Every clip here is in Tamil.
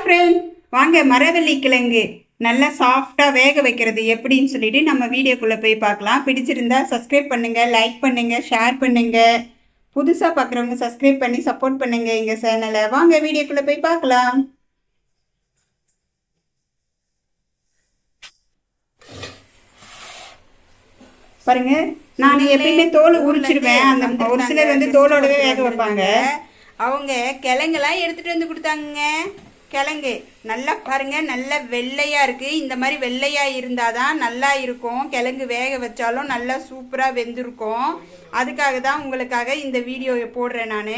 ஹாய் ஃப்ரெண்ட் வாங்க மரவள்ளி கிழங்கு. நல்லா சாஃப்டாக வேக வைக்கிறது. எப்படின்னு சொல்லிட்டு நம்ம வீடியோக்குள்ளே போய் பார்க்கலாம். பிடிச்சிருந்தா சப்ஸ்கிரைப் பண்ணுங்கள் லைக் பண்ணுங்கள் ஷேர் பண்ணுங்கள் புதுசாக பார்க்குறவங்க சப்ஸ்கிரைப் பண்ணி சப்போர்ட் பண்ணுங்கள் எங்கள் சேனலை வாங்க வீடியோக்குள்ளே போய் பார்க்கலாம். பாருங்க நான் எப்பயுமே தோல் உரிச்சிருவேன். அந்த ஒரு சிலர் வந்து தோலோடவே வேக வைப்பாங்க. அவங்க கிழங்கெல்லாம் எடுத்துட்டு வந்து கொடுத்தாங்க கிழங்கு. நல்லா பாருங்க நல்லா வெள்ளையா இருக்கு. இந்த மாதிரி வெள்ளையா இருந்தாதான் நல்லா இருக்கும். கிழங்கு வேக வச்சாலும் நல்லா சூப்பரா வெந்திருக்கும். அதுக்காக தான் உங்களுக்காக இந்த வீடியோ போடுறேன் நான்.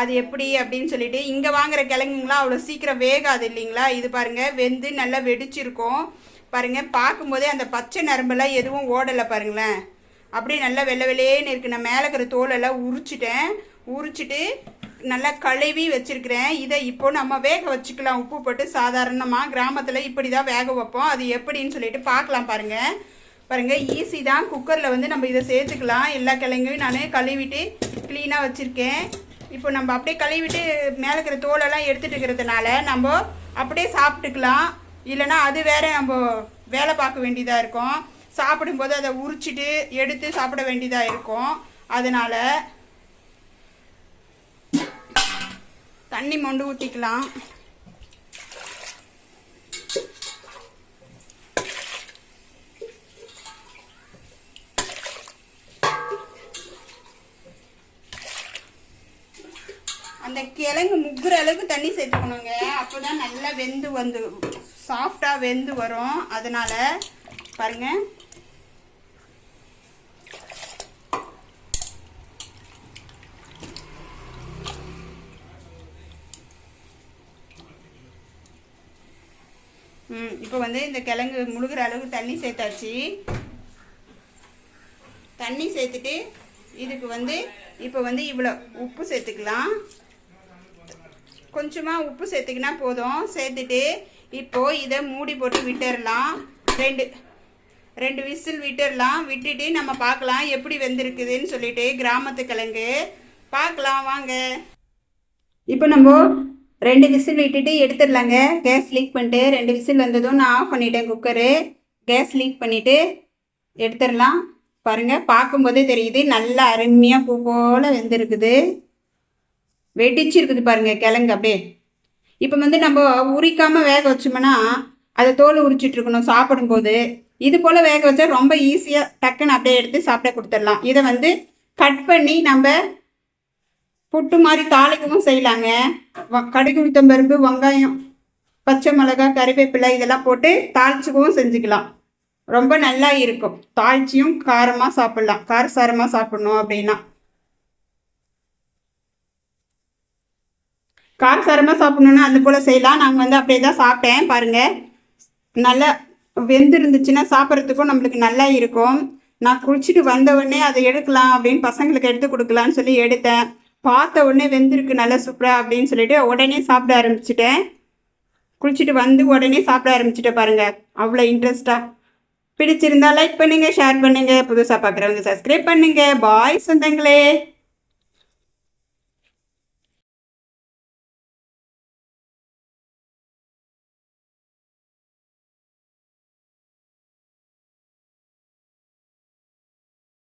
அது எப்படி அப்படின்னு சொல்லிட்டு இங்க வாங்குற கிழங்குங்களா அவ்வளோ சீக்கிரம் வேகாது இல்லைங்களா? இது பாருங்க வெந்து நல்லா வெடிச்சிருக்கும். பாருங்க பார்க்கும்போதே அந்த பச்சை நரம்பெல்லாம் எதுவும் ஓடலை பாருங்களேன். அப்படியே நல்லா வெள்ளை வெள்ளையேன்னு இருக்கு. நான் மேலே இருக்கிற தோலெல்லாம் உரிச்சிட்டேன். உரிச்சிட்டு நல்லா கழுவி வச்சிருக்கிறேன். இதை இப்போ நம்ம வேக வச்சுக்கலாம். உப்பு போட்டு சாதாரணமாக கிராமத்தில் இப்படி தான் வேக வைப்போம். அது எப்படின்னு சொல்லிட்டு பார்க்கலாம் பாருங்கள் பாருங்கள் ஈஸி தான். குக்கரில் வந்து நம்ம இதை சேர்த்துக்கலாம். எல்லா கிழங்கையும் நான் கழுவிட்டு க்ளீனாக வச்சுருக்கேன். இப்போ நம்ம அப்படியே கழுவிட்டு மேலே இருக்கிற தோலெல்லாம் எடுத்துகிட்டு இருக்கிறதுனால நம்ம அப்படியே சாப்பிட்டுக்கலாம். இல்லைன்னா அது வேறு நம்ம வேலை பார்க்க வேண்டியதாக இருக்கும். சாப்பிடும்போது அதை உரிச்சிட்டு எடுத்து சாப்பிட வேண்டியதாக இருக்கும். அதனால் தண்ணி மொண்டு ஊற்றிக்கலாம் அந்த கிழங்கு முக்குற அளவுக்கு தண்ணி சேர்த்துக்கணுங்க. அப்போதான் நல்லா வெந்து வந்து சாஃப்டாக வெந்து வரும். அதனால் பாருங்கள் இப்போ வந்து இந்த கிழங்கு முழுகிற அளவுக்கு தண்ணி சேர்த்தாச்சு. தண்ணி சேர்த்துட்டு இதுக்கு வந்து இப்போ வந்து இவ்வளோ உப்பு சேர்த்துக்கலாம். கொஞ்சமாக உப்பு சேர்த்துக்கினா போதும். சேர்த்துட்டு இப்போ இதை மூடி போட்டு விட்டுறலாம். ரெண்டு ரெண்டு விசில் விட்டுறலாம். விட்டுட்டு நம்ம பார்க்கலாம் எப்படி வெந்திருக்குதுன்னு சொல்லிட்டு கிராமத்து கிழங்கு. பார்க்கலாம் வாங்க. இப்போ நம்ம ரெண்டு விசில் விட்டுட்டு எடுத்துடலாங்க. கேஸ் லீக் பண்ணிட்டு ரெண்டு விசில் வந்ததும் நான் ஆஃப் பண்ணிட்டேன் குக்கரு. கேஸ் லீக் பண்ணிவிட்டு எடுத்துடலாம். பாருங்கள் பார்க்கும்போதே தெரியுது நல்லா அருமையாக பூ போல் வெந்திருக்குது. வெடிச்சிருக்குது பாருங்கள் கிழங்கு அப்படியே. இப்போ வந்து நம்ம உரிக்காமல் வேக வச்சோம்னா அதை தோல் உரிச்சிட்ருக்கணும் சாப்பிடும்போது. இது போல் வேக வச்சா ரொம்ப ஈஸியாக டக்குன்னு அப்படியே எடுத்து சாப்பிட கொடுத்துடலாம். இதை வந்து கட் பண்ணி நம்ம புட்டு மாதிரி தாளிக்கவும் செய்யலாங்க. வ- கடுகு உளுத்தம்பருப்பு வெங்காயம் பச்சை மிளகாய் கறிவேப்பிலை இதெல்லாம் போட்டு தாளிச்சுக்கவும் செஞ்சுக்கலாம். ரொம்ப நல்லா இருக்கும். தாளிச்சியும் காரமாக சாப்பிட்லாம். காரசாரமாக சாப்பிடணும் அப்படின்னா. காரசாரமாக சாப்பிடணுன்னா அது போல் செய்யலாம். நாங்கள் வந்து அப்படியே தான் சாப்பிட்டேன். பாருங்கள் நல்லா வெந்திருந்துச்சுன்னா சாப்பிட்றதுக்கும் நம்மளுக்கு நல்லா இருக்கும். நான் குளிச்சுட்டு வந்த உடனே அதை எடுக்கலாம் அப்படின்னு பசங்களுக்கு எடுத்து கொடுக்கலான்னு சொல்லி எடுத்தேன். பார்த்த உடனே வெந்திருக்கு நல்லா சூப்பராக அப்படின்னு சொல்லிட்டு உடனே சாப்பிட ஆரம்பிச்சிட்டேன். குளிச்சுட்டு வந்து உடனே சாப்பிட ஆரம்பிச்சிட்டேன் பாருங்கள் அவ்வளோ இன்ட்ரெஸ்டாக பிடிச்சிருந்தா லைக் பண்ணுங்கள் ஷேர் பண்ணுங்கள் புதுசாக பார்க்குறவங்க சப்ஸ்கிரைப் பண்ணுங்கள் பாய் சொந்தங்களே.